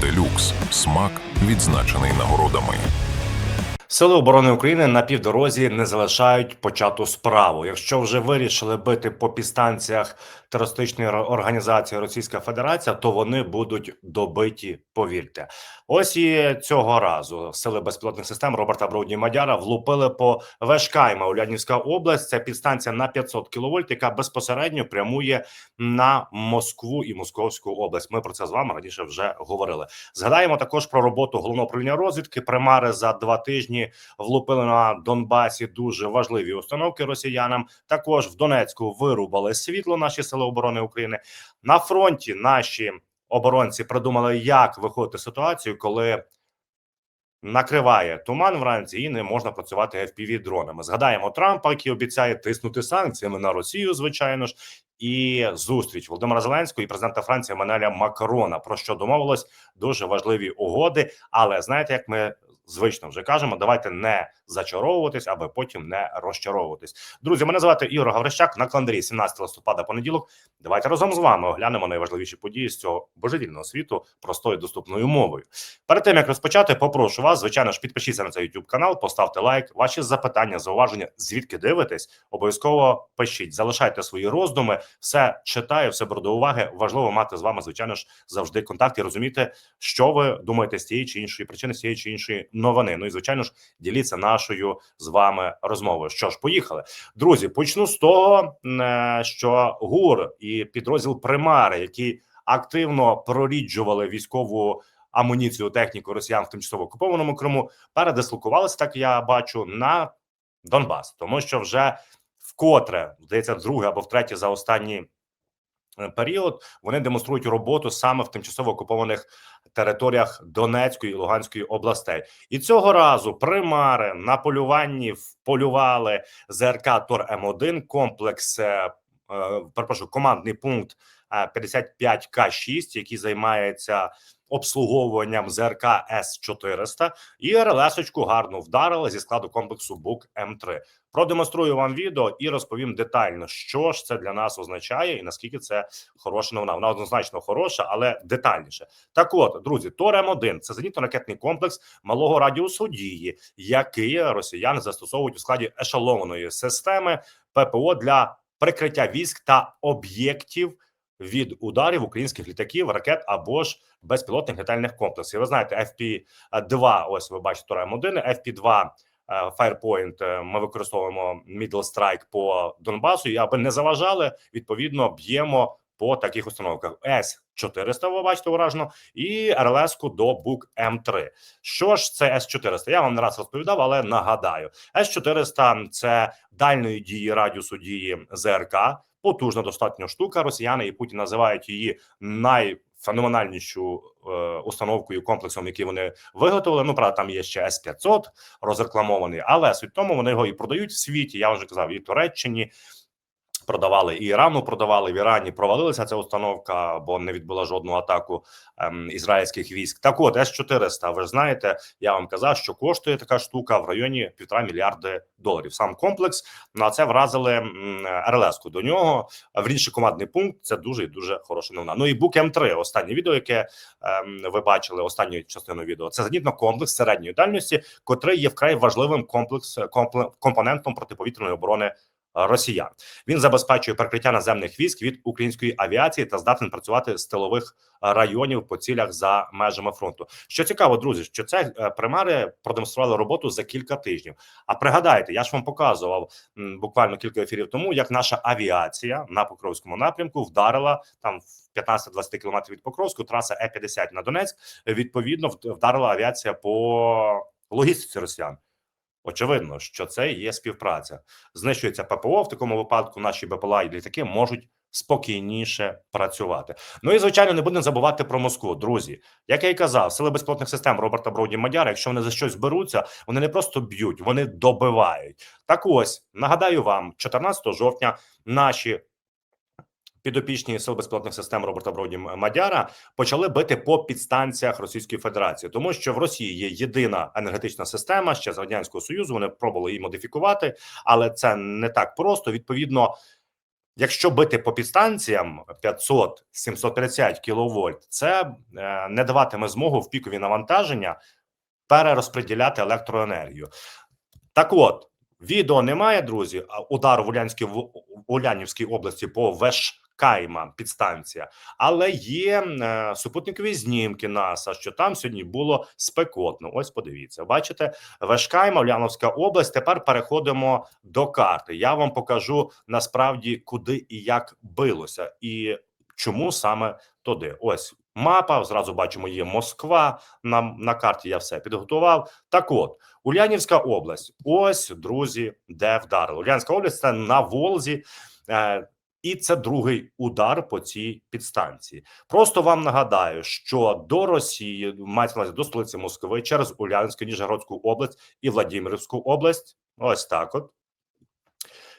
Делюкс. Смак відзначений нагородами. Сили оборони України на півдорозі не залишають почату справу. Якщо вже вирішили бити по підстанціях терористичної організації Російська Федерація, то вони будуть добиті. Повірте, ось і цього разу сили безпілотних систем Роберта Броуді Мадяра влупили по Вешкайма, Улянівська область. Це підстанція на 500 кВт, яка безпосередньо прямує на Москву і Московську область. Ми про це з вами раніше вже говорили. Згадаємо також про роботу головного управління розвідки. Примари за два тижні влупили на Донбасі дуже важливі установки росіянам. Також в Донецьку вирубали світло наші сили оборони України. На фронті наші оборонці придумали, як виходити з ситуацію, коли накриває туман вранці і не можна працювати fpv дронами. Згадаємо Трампа, який обіцяє тиснути санкціями на Росію, звичайно ж, і зустріч Володимира Зеленського і президента Франції Еммануеля Макрона. Про що домовилось дуже важливі угоди. Але знаєте, як ми звично вже кажемо, давайте не зачаровуватись, аби потім не розчаровуватись. Друзі, мене звати Ігор Гаврищак на календарі 17 листопада понеділок. Давайте разом з вами оглянемо найважливіші події з цього божевільного світу простою доступною мовою. Перед тим як розпочати, попрошу вас, звичайно ж, підпишіться на цей YouTube канал, поставте лайк. Ваші запитання, зауваження, звідки дивитесь, обов'язково пишіть, залишайте свої роздуми. Все читаю, все беру до уваги. Важливо мати з вами, звичайно ж, завжди контакт і розуміти, що ви думаєте з тієї чи іншої причини, з тієї чи іншої новини. Ну і звичайно ж, діліться нашою з вами розмовою. Що ж, поїхали, друзі. Почну з того, е, що ГУР і підрозділ Примари, які активно проріджували військову амуніцію техніку росіян в тимчасово окупованому Криму, передислокувалися, так я бачу, на Донбас, тому що вже вкотре здається, друге або втретє за останні період вони демонструють роботу саме в тимчасово окупованих територіях Донецької і Луганської областей. І цього разу примари на полюванні вполювали ЗРК Тор М1 комплекс. е, е, Перепрошую, командний пункт е, 55К6, який займається обслуговуванням ЗРК С 400 і РЛС-очку гарно вдарили зі складу комплексу БУК М3. Продемонструю вам відео і розповім детально, що ж це для нас означає, і наскільки це хороша новина. Вона однозначно хороша, але детальніше. Так, от друзі, Тор М1 – це зенітно-ракетний комплекс малого радіусу дії, який росіяни застосовують у складі ешелонованої системи ППО для прикриття військ та об'єктів від ударів українських літаків, ракет або ж безпілотних літальних комплексів. Ви знаєте, FP-2, ось ви бачите Тор М1, FP-2 е, Firepoint е, ми використовуємо Middle Strike по Донбасу, і аби не заважали, відповідно б'ємо по таких установках. С-400, ви бачите уражено, і РЛС-ку до БУК М3. Що ж це С-400? Я вам не раз розповідав, але нагадаю. С-400 – це дальної дії радіусу дії ЗРК, потужна достатньо штука. Росіяни і Путін називають її найфеноменальнішу е, установкою комплексом, який вони виготовили. Ну правда, там є ще С-500 розрекламований, але суть тому вони його і продають в світі. Я вже казав, і Туреччині. Продавали і Ірану, продавали в Ірані. Провалилася ця установка, бо не відбула жодну атаку ем, ізраїльських військ. Так, от С-400, Ви ж знаєте, я вам казав, що коштує така штука в районі півтора мільярди доларів. Сам комплекс на це вразили РЛС-ку до нього. В інший командний пункт це дуже і дуже хороша новина. Ну і Бук М3, останнє відео, яке ем, ви бачили, останню частину відео. Це зенітно комплекс середньої дальності, котрий є вкрай важливим комплекс компле- компонентом протиповітряної оборони. Е, Росіян він забезпечує прикриття наземних військ від української авіації та здатен працювати з тилових е, районів по цілях за межами фронту. Що цікаво, друзі, що це е, примари продемонстрували роботу за кілька тижнів. А пригадайте, я ж вам показував буквально кілька ефірів тому, як наша авіація на Покровському напрямку вдарила там в 15-20 кілометрів від Покровську, траса Е 50 на Донецьк. Відповідно, вдарила авіація по логістиці росіян. Очевидно, що це є співпраця. Знищується ППО. В такому випадку наші БПЛА і літаки можуть спокійніше працювати. Ну і звичайно, не будемо забувати про Москву. Друзі, як я й казав, сили безпілотних систем Роберта Броуді Мадяра, якщо вони за щось беруться, вони не просто б'ють, вони добивають. Так ось нагадаю вам, 14 жовтня наші. Підопічні сил безпілотних систем Роберта Броуді Мадяра почали бити по підстанціях Російської Федерації, тому що в Росії є єдина енергетична система ще з радянського союзу. Вони пробували її модифікувати, але це не так просто. Відповідно, Якщо бити по підстанціям 500-730 кВт, це е, не даватиме змогу в пікові навантаження перерозподіляти електроенергію. Так от, відео немає, друзі. Удар в Улянській в Улянівській області по Вешкайма підстанція, але є е, супутникові знімки НАСА, що там сьогодні було спекотно. Ось подивіться, бачите, Вешкайма, Уляновська область. Тепер переходимо до карти. Я вам покажу насправді, куди і як билося, і чому саме туди. Ось мапа. Зразу бачимо, є Москва. На, на карті я все підготував. Так от, Ульянівська область. Ось, друзі, де вдарило. Ульянська область це на Волзі. Е, і це другий удар по цій підстанції. Просто вам нагадаю, що до Росії мається увазі до столиці Москви через Улянську, Ніжегородську область і Владимирівську область. Ось так. От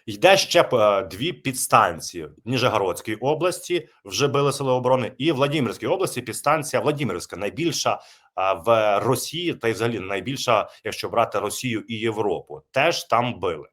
йде ще е, дві підстанції в Ніжегородській області. Вже били сили оборони, і в Владимирській області підстанція Владимирська найбільша е, в Росії, та й взагалі найбільша, якщо брати Росію і Європу, теж там били.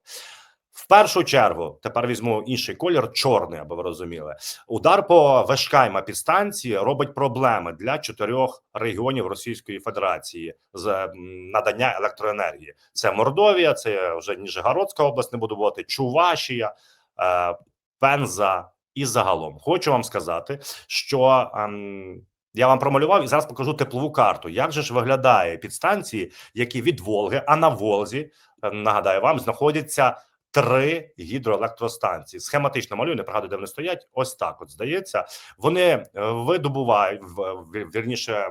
В першу чергу тепер візьму інший колір, чорний, аби ви розуміли. Удар по Вешкайма підстанції робить проблеми для чотирьох регіонів Російської Федерації з надання електроенергії. Це Мордовія, це вже Ніжегородська область, не буду бувати, Чувашія, е, Пенза і загалом. Хочу вам сказати, що ем, я вам промалював і зараз покажу теплову карту. Як же ж виглядає підстанції, які від Волги, а на Волзі, е, нагадаю вам, знаходяться три гідроелектростанції. Схематично малюю, не пригадую, де вони стоять. Ось так. От здається, вони е, видобувають вірніше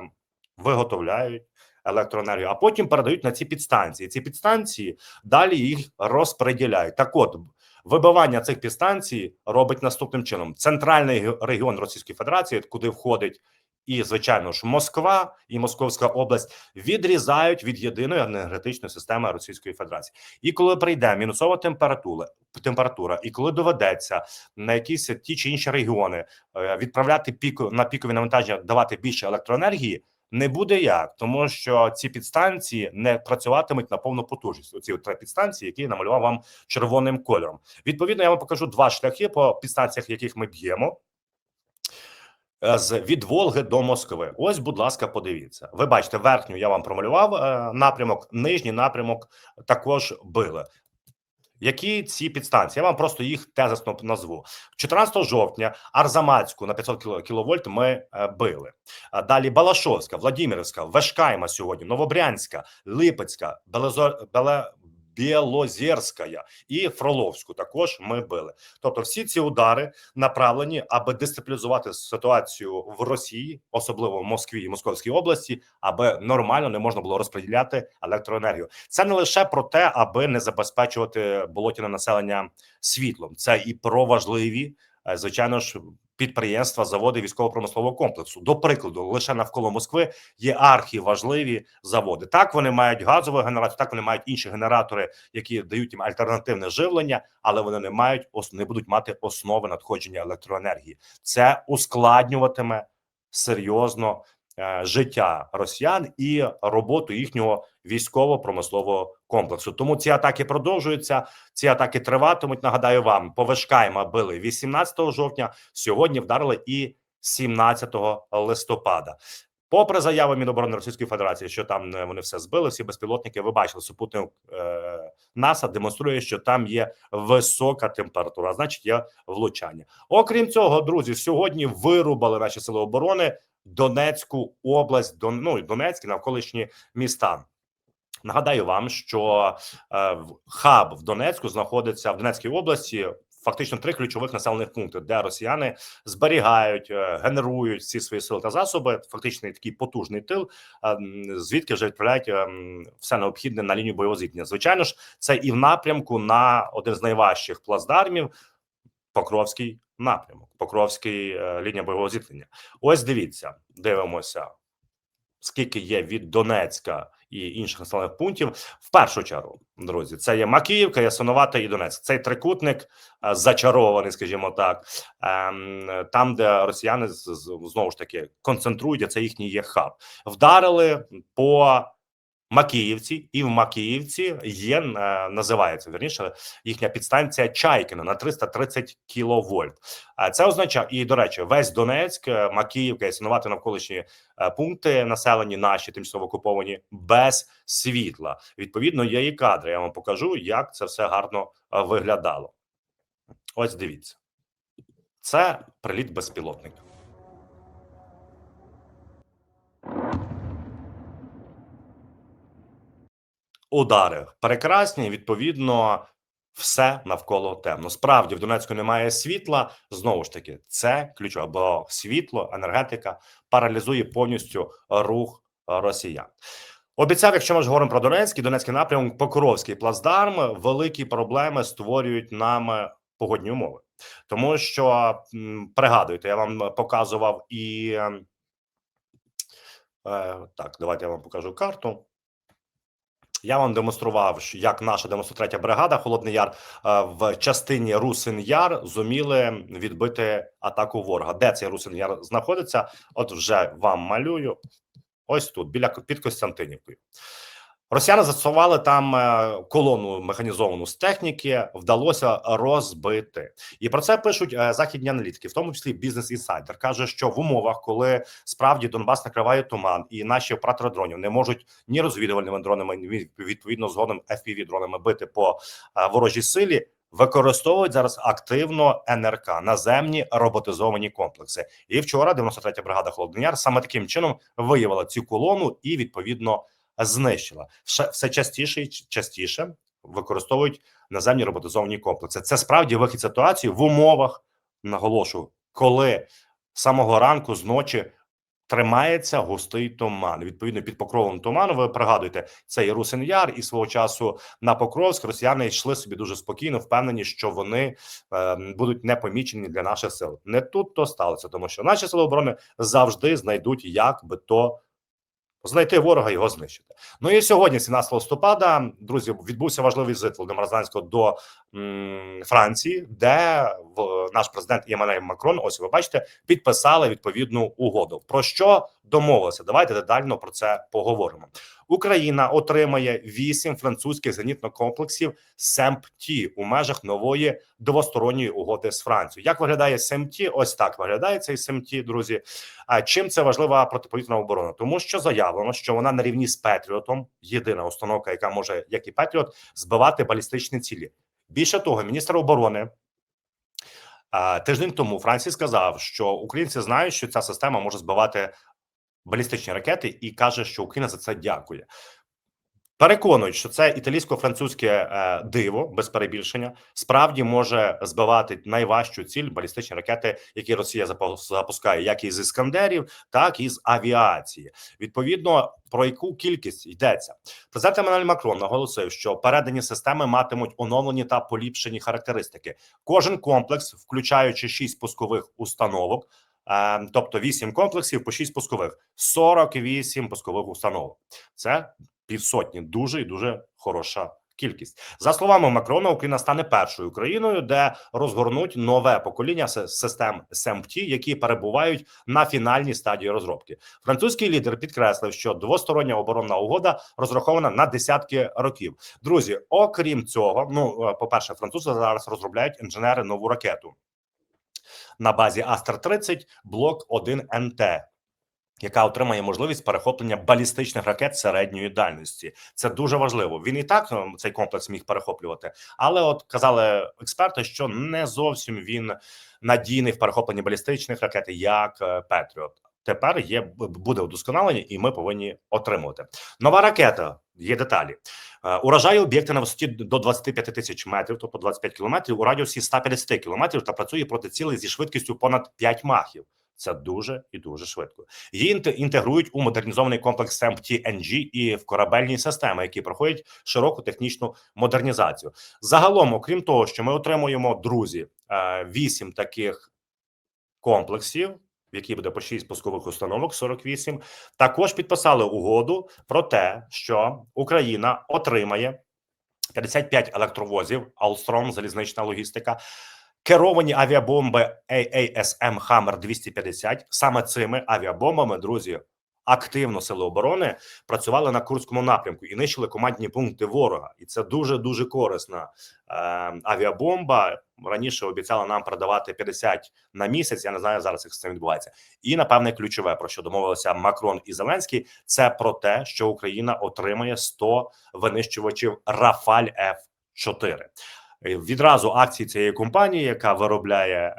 виготовляють електроенергію, а потім передають на ці підстанції. Ці підстанції далі їх розподіляють. Так, от вибивання цих підстанцій робить наступним чином: центральний регіон Російської Федерації, куди входить. І звичайно ж Москва і Московська область відрізають від єдиної енергетичної системи Російської Федерації. І коли прийде мінусова температура, температура, і коли доведеться на якісь ті чи інші регіони е, відправляти піку на пікові навантаження, давати більше електроенергії, не буде як, тому що ці підстанції не працюватимуть на повну потужність. Оці три підстанції, які я намалював вам червоним кольором. Відповідно, я вам покажу два шляхи по підстанціях, яких ми б'ємо. Е, З від Волги до Москви. Ось, будь ласка, подивіться. Ви бачите, верхню я вам промалював е, напрямок, нижній напрямок також били. Які ці підстанції? Я вам просто їх тезисно назву. 14 жовтня Арзамацьку на 500 кіло- кіловольт ми е, били. Далі Балашовська, Владимирівська, Вешкайма сьогодні, Новобрянська, Липецька, Белезо... Беле... Білозерська і Фроловську також ми били. Тобто, всі ці удари направлені, аби дестабілізувати ситуацію в Росії, особливо в Москві і Московській області, аби нормально не можна було розподіляти електроенергію. Це не лише про те, аби не забезпечувати болотяне населення світлом, це і про важливі, е, звичайно ж, підприємства, заводи військово-промислового комплексу. До прикладу, лише навколо Москви є архіважливі заводи. Так вони мають газову генерацію, так вони мають інші генератори, які дають їм альтернативне живлення, але вони не мають не будуть мати основи надходження електроенергії. Це ускладнюватиме серйозно життя росіян і роботу їхнього військово-промислового комплексу. Тому ці атаки продовжуються. Ці атаки триватимуть. Нагадаю вам, по били 18 жовтня. Сьогодні вдарили і 17 листопада. Попри заяви Міноборони Російської Федерації, що там е, вони все збили, всі безпілотники, ви бачили, супутник е, НАСА демонструє, що там є висока температура, значить є влучання. Окрім цього, друзі, сьогодні вирубали наші сили оборони Донецьку область, Дон, ну, Донецькі навколишні міста. Нагадаю вам, що е, хаб в Донецьку знаходиться в Донецькій області. Фактично три ключових населених пункти, де росіяни зберігають, е, генерують всі свої сили та засоби. Фактично такий потужний тил, е, звідки вже відправляють е, все необхідне на лінію бойового зіткнення. Звичайно ж, це і в напрямку на один з найважчих плацдармів Покровський напрямок, Покровський е, лінія бойового зіткнення. Ось дивіться, дивимося, скільки є від Донецька і інших населених пунктів. В першу чергу, друзі, це є Макіївка, Ясиновата і Донецьк. Цей трикутник е, зачарований, скажімо так, ем, там, де росіяни знову ж таки концентрують, це їхній є хаб. Вдарили по Макіївці, і в Макіївці є е, називається вірніше їхня підстанція Чайкіно на 330 кіловольт. А це означає, і до речі, весь Донецьк, е, Макіївка і Синувати навколишні е, пункти населені, наші тимчасово окуповані без світла. Відповідно, є і кадри. Я вам покажу, як це все гарно виглядало. Ось дивіться, це приліт безпілотника. Удари прекрасні. Відповідно, все навколо темно. Справді в Донецьку немає світла. Знову ж таки, це ключове, бо світло, енергетика паралізує повністю рух росіян. Обіцяв, якщо ми ж говоримо про Донецький, Донецький напрямок, Покровський плацдарм, великі проблеми створюють нам погодні умови, тому що пригадуйте, я вам показував і е, е, так. Давайте я вам покажу карту. Я вам демонстрував, як наша 93-я бригада Холодний Яр е, в частині Русин Яр зуміли відбити атаку ворога. Де цей Русин Яр знаходиться? От вже вам малюю. Ось тут, біля під Костянтинівкою. Росіяни застосували там е, колону механізовану з техніки, вдалося розбити. І про це пишуть е, західні аналітики, в тому числі бізнес інсайдер каже, що в умовах, коли справді Донбас накриває туман, і наші оператори дронів не можуть ні розвідувальними дронами, ні відповідно згодом fpv дронами бити по е, ворожій силі. Використовують зараз активно НРК наземні роботизовані комплекси. І вчора 93-я бригада Холодний Яр саме таким чином виявила цю колону і відповідно знищила. Все частіше і частіше використовують наземні роботизовані комплекси. Це справді вихід ситуації в умовах, наголошую, коли з самого ранку з ночі тримається густий туман. Відповідно, під покровом туману, ви пригадуєте, це і Русин Яр, і свого часу на Покровськ росіяни йшли собі дуже спокійно, впевнені, що вони е, будуть непомічені для наших сил. Не тут то сталося, тому що наші сили оборони завжди знайдуть, як би то знайти ворога його знищити. Ну і сьогодні, 17 листопада, друзі, відбувся важливий візит Володимира Зеленського до м, Франції, де в, наш президент Іммануель Макрон, ось ви бачите, підписали відповідну угоду. Про що домовилися? Давайте детально про це поговоримо. Україна отримає вісім французьких зенітно-комплексів СЕМПТі у межах нової двосторонньої угоди з Францією. Як виглядає СЕМТі? Ось так виглядає цей СЕМТі, друзі. А чим це важлива протиповітряна оборона? Тому що заявлено, що вона на рівні з Петріотом, єдина установка, яка може, як і Петріот, збивати балістичні цілі. Більше того, міністр оборони тиждень тому Франції сказав, що українці знають, що ця система може збивати балістичні ракети, і каже, що Україна за це дякує. Переконують, що це італійсько-французьке е, диво без перебільшення справді може збивати найважчу ціль балістичні ракети, які Росія запускає, як із іскандерів, так і з авіації. Відповідно, про яку кількість йдеться. Президент Еммануель Макрон наголосив, що передані системи матимуть оновлені та поліпшені характеристики. Кожен комплекс, включаючи шість пускових установок, тобто 8 комплексів по 6 пускових, 48 пускових установок. Це півсотні, дуже і дуже хороша кількість. За словами Макрона, Україна стане першою країною, де розгорнуть нове покоління систем СМТ, які перебувають на фінальній стадії розробки. Французький лідер підкреслив, що двостороння оборонна угода розрахована на десятки років. Друзі, окрім цього, ну е, по перше, французи зараз розробляють інженери нову ракету на базі Астер 30 блок 1 НТ. Яка отримає можливість перехоплення балістичних ракет середньої дальності, це дуже важливо. Він і так е, цей комплекс міг перехоплювати, але от казали експерти, що не зовсім він надійний в перехопленні балістичних ракет, як е, Петріот. Тепер є буде удосконалення, і ми повинні отримувати нова ракета. Є деталі. Е, Уражає об'єкти на висоті до 25 тисяч метрів, тобто 25 кілометрів, у радіусі 150 кілометрів та працює проти цілей зі швидкістю понад 5 махів. Це дуже і дуже швидко. Її інтегрують у модернізований комплекс SMPT-NG і в корабельні системи, які проходять широку технічну модернізацію. Загалом, окрім того, що ми отримуємо друзі е, вісім таких комплексів, в які буде по 6 пускових установок, 48, також підписали угоду про те, що Україна отримає 55 електровозів, Алстром, залізнична логістика, керовані авіабомби AASM Hammer 250. Саме цими авіабомбами, друзі, активно сили оборони працювали на Курському напрямку і нищили командні пункти ворога, і це дуже дуже корисна е, авіабомба. Раніше обіцяли нам продавати 50 на місяць. Я не знаю зараз, як це відбувається. І напевне ключове про що домовилися Макрон і Зеленський, це про те, що Україна отримає 100 винищувачів Рафаль Ф 4 Відразу акції цієї компанії, яка виробляє е,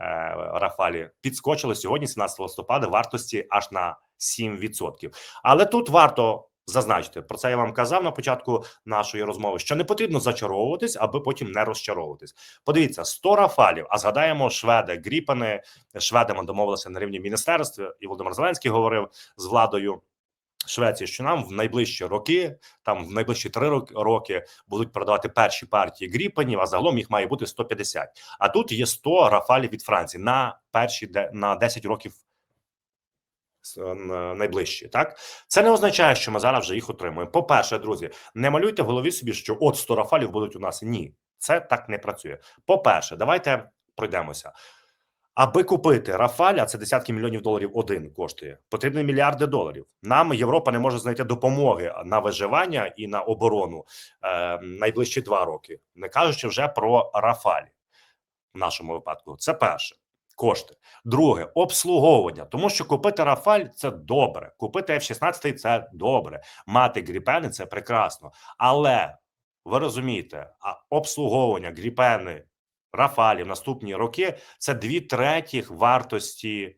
Рафалі, підскочили сьогодні, 17 листопада, вартості аж на 7%. Але тут варто зазначити про це. Я вам казав на початку нашої розмови, що не потрібно зачаровуватись, аби потім не розчаровуватись. Подивіться, 100 рафалів. А згадаємо, шведи гріпани шведами домовилися на рівні міністерства, і Володимир Зеленський говорив з владою. Швеції, що нам в найближчі роки, там в найближчі три роки, роки будуть продавати перші партії гріпанів, а загалом їх має бути 150. А тут є 100 рафалів від Франції на перші на 10 років найближчі. Так це не означає, що ми зараз вже їх отримуємо. По перше, друзі, не малюйте в голові собі, що от 100 рафалів будуть у нас. Ні, це так не працює. По перше, давайте пройдемося. Аби купити Рафаль, а це десятки мільйонів доларів один коштує, потрібні мільярди доларів. Нам Європа не може знайти допомоги на виживання і на оборону е, найближчі два роки, не кажучи вже про Рафаль в нашому випадку. Це перше. Кошти, друге обслуговування, тому що купити Рафаль це добре, купити F-16 це добре, мати гріпени це прекрасно. Але ви розумієте, обслуговування гріпени Рафалі в наступні роки це дві третіх вартості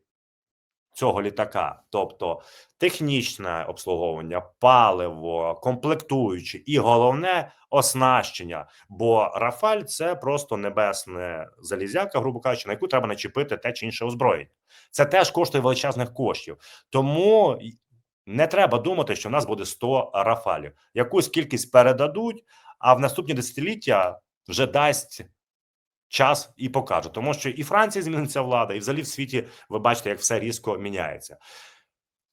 цього літака, тобто технічне обслуговування, паливо, комплектуючі, і головне оснащення. Бо Рафаль це просто небесне залізяка, грубо кажучи, на яку треба начепити те чи інше озброєння. Це теж коштує величезних коштів. Тому не треба думати, що в нас буде 100 Рафалів. Якусь кількість передадуть, а в наступні десятиліття вже дасть час і покаже, тому що і Франції зміниться влада, і взагалі в світі ви бачите, як все різко міняється.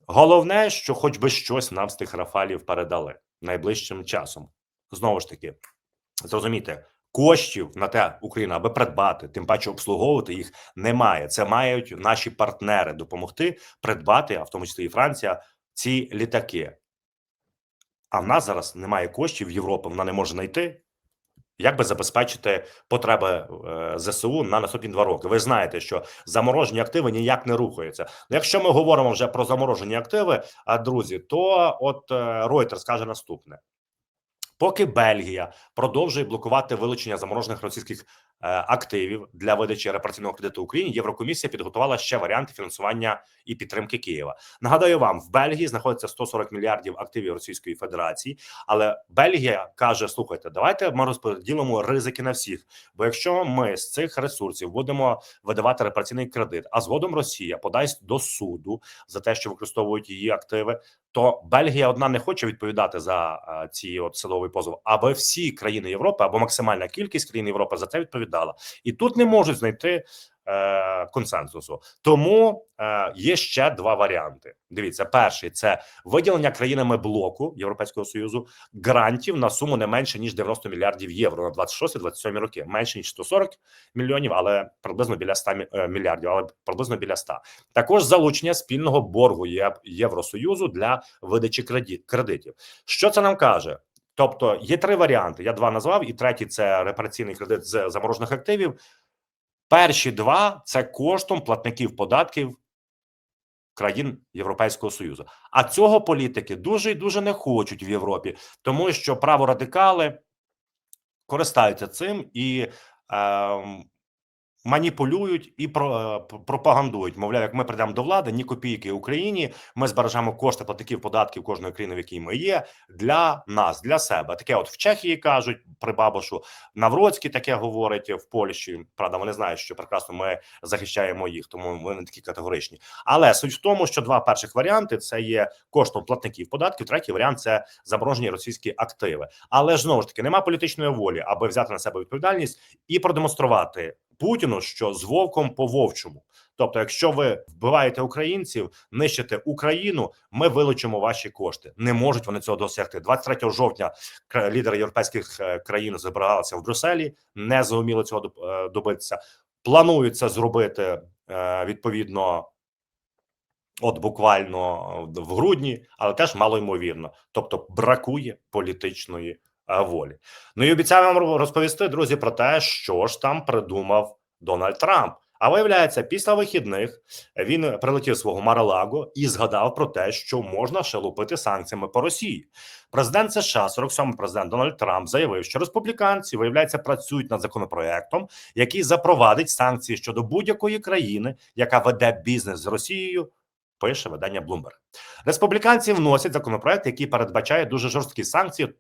Головне, що хоч би щось нам з тих рафалів передали найближчим часом. Знову ж таки, зрозумійте, коштів на те Україна, аби придбати, тим паче обслуговувати їх немає. Це мають наші партнери допомогти придбати, а в тому числі і Франція, ці літаки. А в нас зараз немає коштів, Європа вона не може знайти. Як би забезпечити потреби е, ЗСУ на наступні два роки? Ви знаєте, що заморожені активи ніяк не рухаються. Ну, Якщо ми говоримо вже про заморожені активи, друзі, то от е, Reuters каже наступне: поки Бельгія продовжує блокувати вилучення заморожених російських активів для видачі репараційного кредиту Україні, Єврокомісія підготувала ще варіанти фінансування і підтримки Києва. Нагадаю вам, в Бельгії знаходиться 140 мільярдів активів Російської Федерації, але Бельгія каже: слухайте, давайте ми розподілимо ризики на всіх. Бо якщо ми з цих ресурсів будемо видавати репараційний кредит, а згодом Росія подасть до суду за те, що використовують її активи, то Бельгія одна не хоче відповідати за е, ці от силовий позов, аби всі країни Європи або максимальна кількість країн Європи за це відповідала, і тут не можуть знайти е, консенсусу. Тому е, є ще два варіанти. Дивіться, перший це виділення країнами блоку Європейського союзу грантів на суму не менше ніж 90 мільярдів євро на 26-27 роки, менше ніж 140 мільйонів, але приблизно біля 100 е, мільярдів, але приблизно біля 100. Також залучення спільного боргу Євросоюзу для видачі кредитів. Що це нам каже? Тобто є три варіанти. Я два назвав, і третій це репараційний кредит з заморожених активів. Перші два це коштом платників податків країн Європейського Союзу. А цього політики дуже і дуже не хочуть в Європі, тому що праворадикали користаються цим і ем, маніпулюють і про, е, пропагандують. Мовляв, як ми прийдемо до влади, ні копійки Україні. Ми збережемо кошти платників податків кожної країни, в якій ми є, для нас, для себе. Таке, от в Чехії кажуть при Бабошу, Навроцький таке говорить в Польщі. Правда, вони знають, що прекрасно ми захищаємо їх, тому вони такі категоричні. Але суть в тому, що два перших варіанти це є коштом платників податків. Третій варіант це заморожені російські активи. Але ж знову ж таки нема політичної волі, аби взяти на себе відповідальність і продемонструвати Путіну, що з вовком по вовчому. Тобто, якщо ви вбиваєте українців, нищите Україну, ми вилучимо ваші кошти. Не можуть вони цього досягти. 23 жовтня лідери європейських е, країн збиралися в Брюсселі, не зуміли цього е, добитися. Планують це зробити е, відповідно от буквально в грудні, але теж мало ймовірно. Тобто бракує політичної волі. Ну і обіцяю вам розповісти, друзі, про те, що ж там придумав Дональд Трамп. А виявляється, після вихідних він прилетів свого Маралаго і згадав про те, що можна ще лупити санкціями по Росії. Президент США, 47-й президент Дональд Трамп, заявив, що республіканці виявляється працюють над законопроектом, який запровадить санкції щодо будь-якої країни, яка веде бізнес з Росією. Пише видання Bloomberg. Республіканці вносять законопроект, який передбачає дуже жорсткі санкції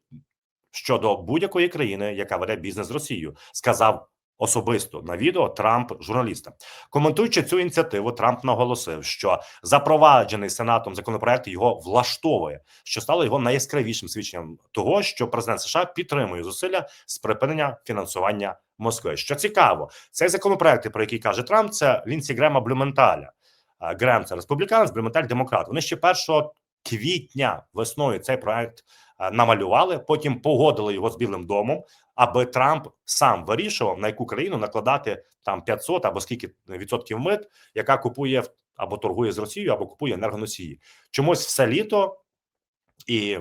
щодо будь-якої країни, яка веде бізнес з Росією, сказав особисто на відео Трамп журналістам. Коментуючи цю ініціативу, Трамп наголосив, що запроваджений сенатом законопроект його влаштовує, що стало його найяскравішим свідченням того, що президент США підтримує зусилля з припинення фінансування Москви. Що цікаво, цей законопроект, про який каже Трамп, це Лінсі Грема Блюменталя. Грем це республіканець, Блюменталь демократ. Вони ще 1 квітня весною цей проект намалювали. Потім погодили його з Білим домом, аби Трамп сам вирішував на яку країну накладати там 500 або скільки відсотків мит, яка купує або торгує з Росією, або купує енергоносії. Чомусь все літо і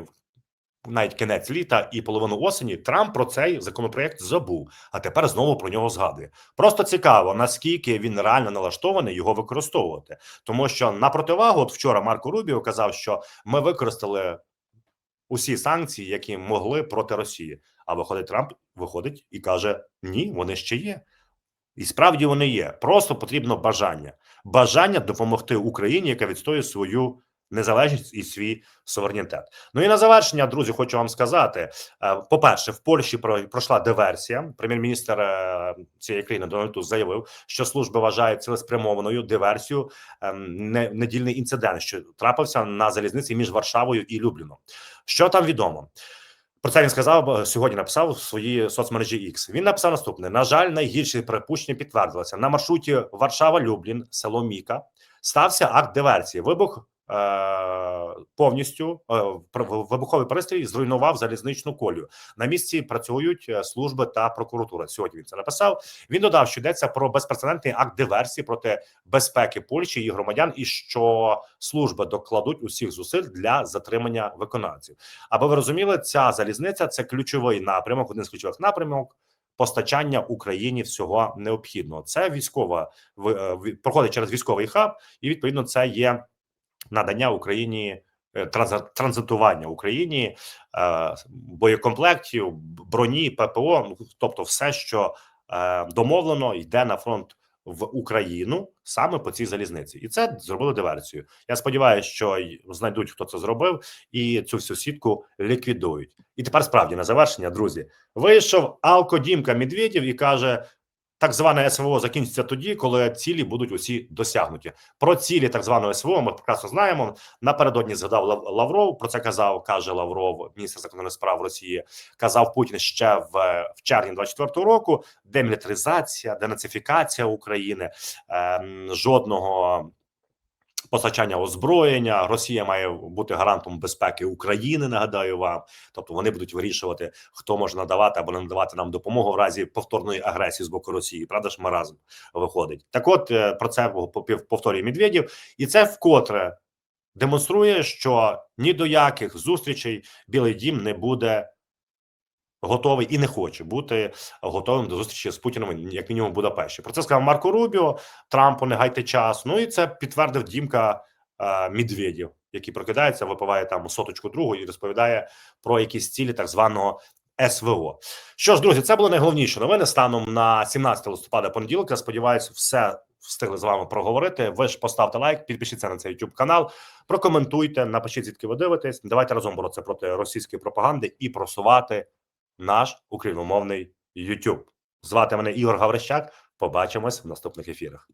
навіть кінець літа і половину осені Трамп про цей законопроект забув, а тепер знову про нього згадує. Просто цікаво, наскільки він реально налаштований його використовувати, тому що на противагу, от вчора Марко Рубіо казав, що ми використали усі санкції, які могли проти Росії. А виходить Трамп, виходить і каже: Ні, вони ще є. І справді вони є. Просто потрібно бажання, бажання допомогти Україні, яка відстоює свою незалежність і свій суверенітет. Ну і на завершення, друзі, хочу вам сказати: е, по-перше, в Польщі про- пройшла диверсія. Прем'єр-міністр е, цієї країни Дональд Туск заявив, що служби вважають цілеспрямованою диверсію ем, недільний інцидент, що трапився на залізниці між Варшавою і Любліном. Що там відомо? Про це він сказав е, сьогодні. Написав в своїй соцмережі X. Він написав наступне: на жаль, найгірші припущення підтвердилися на маршруті Варшава-Люблін, село Міка, стався акт диверсії. Вибух повністю е, вибуховий пристрій зруйнував залізничну колію. На місці працюють е, служби та прокуратура. Сьогодні він це написав. Він додав, що йдеться про безпрецедентний акт диверсії проти безпеки Польщі і громадян, і що служби докладуть усіх зусиль для затримання виконавців. Аби ви розуміли, ця залізниця це ключовий напрямок, один з ключових напрямок. Постачання Україні всього необхідного. Це військова е, проходить через військовий хаб, і відповідно це є надання Україні е, транзитування Україні е, боєкомплектів, броні, ППО, ну, тобто все, що е, домовлено, йде на фронт в Україну саме по цій залізниці, і це зробили диверсію. Я сподіваюся, що знайдуть, хто це зробив, і цю всю сітку ліквідують. І тепер справді на завершення, друзі, вийшов Алкодімка Медведєв і каже. Так зване СВО закінчиться тоді, коли цілі будуть усі досягнуті. Про цілі так званого СВО ми прекрасно знаємо. Напередодні згадав Лав- Лавров. Про це казав, каже Лавров, міністр закордонних справ Росії. Казав Путін ще в, в червні 24-го року. Демілітаризація, денацифікація України, ем, жодного. Постачання озброєння Росія має бути гарантом безпеки України. Нагадаю вам, тобто вони будуть вирішувати, хто може надавати або не надавати нам допомогу в разі повторної агресії з боку Росії. Правда ж, маразм виходить. Так, от е, про це повторює Медведєв, і це вкотре демонструє, що ні до яких зустрічей Білий Дім не буде готовий і не хоче бути готовим до зустрічі з Путіним, як мінімум в Будапешті. Про це сказав Марко Рубіо. Трампу не гайте час. Ну і це підтвердив Дімка е, Медведєв, який прокидається, випиває там соточку другу і розповідає про якісь цілі так званого. СВО. Що ж, друзі, це було найголовніше новини станом на 17 листопада понеділка. Сподіваюся, все встигли з вами проговорити. Ви ж поставте лайк, підпишіться на цей YouTube канал, прокоментуйте, напишіть, звідки ви дивитесь. Давайте разом боротися проти російської пропаганди і просувати наш україномовний YouTube. Звати мене Ігор Гаврищак. Побачимось в наступних ефірах.